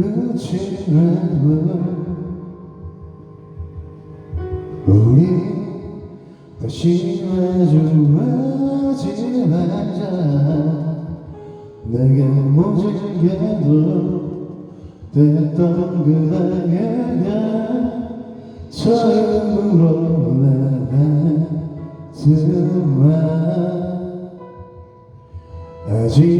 지나고 우리 다시 마주하지 말자 내게 모질게도 됐던 그대가 처음으로 나한테만 아직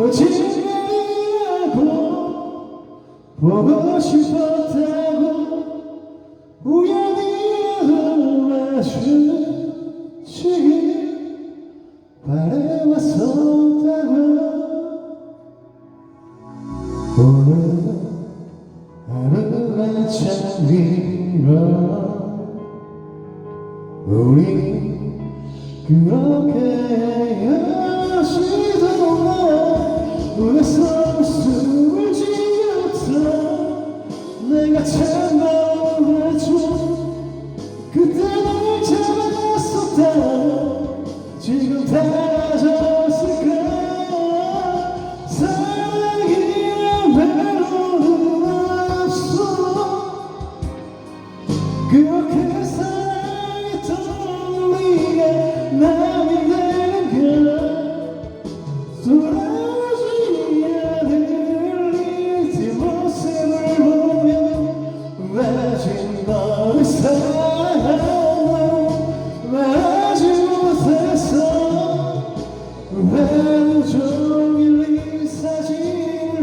거짓말이라고 보고 싶었다고 우연히라도 마주치길 바래왔었다고 오늘 하루가 참 길어 우리 그렇게 헤어지던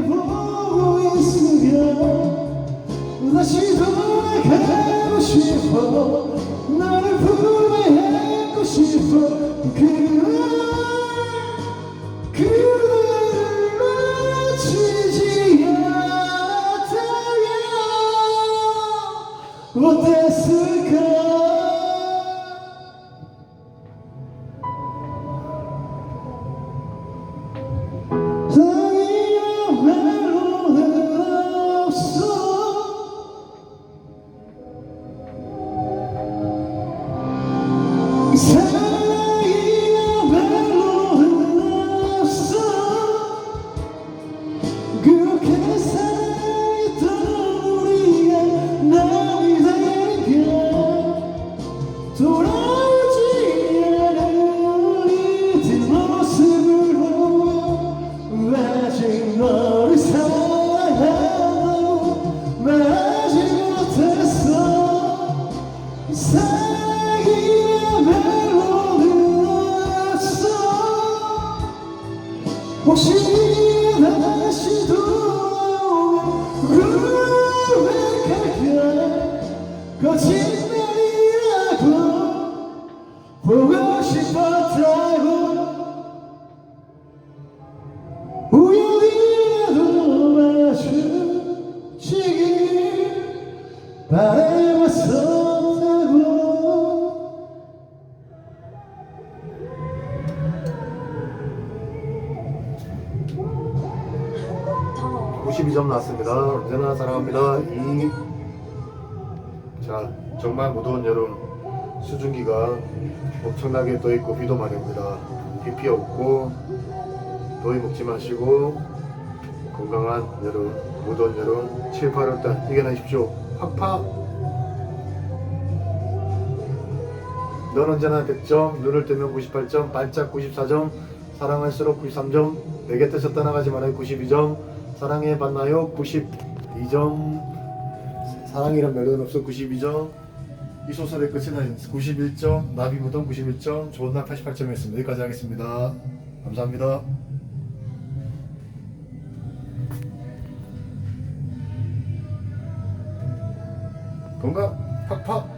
보고 있으면 다시 돌아가고 싶어 너를 품에 안고 싶어. 그래 그대를 놓치지 않았다면 어땠을까? 사랑이야 돌아오지 않은 이 뒷모습을 보며 아직 너를 사랑한다고 말하지 못했어 거짓말이라고 보고 싶었다고 우연히라도 마주치길 바래왔었다고 92점 나왔습니다. 언제나 사랑합니다. 이 자, 정말 무더운 여름 수증기가 엄청나게 떠 있고 비도 많이 옵니다. 비 피해 없고 더위 먹지 마시고 건강한 여름, 무더운 여름 7, 8월 달 이겨내십시오. 팍팍! 넌 언제나 100점, 눈을 뜨면 98점, 발짝 94점, 사랑할수록 93점, 내 곁에서 떠나가지 말아요. 92점, 사랑해 봤나요 92점, 사랑이란 멜로디는 없어. 92점, 이 소설의 끝은 91점, 나비무덤 91점, 좋은 날 88점이었습니다. 여기까지 하겠습니다. 감사합니다. 건강 팍팍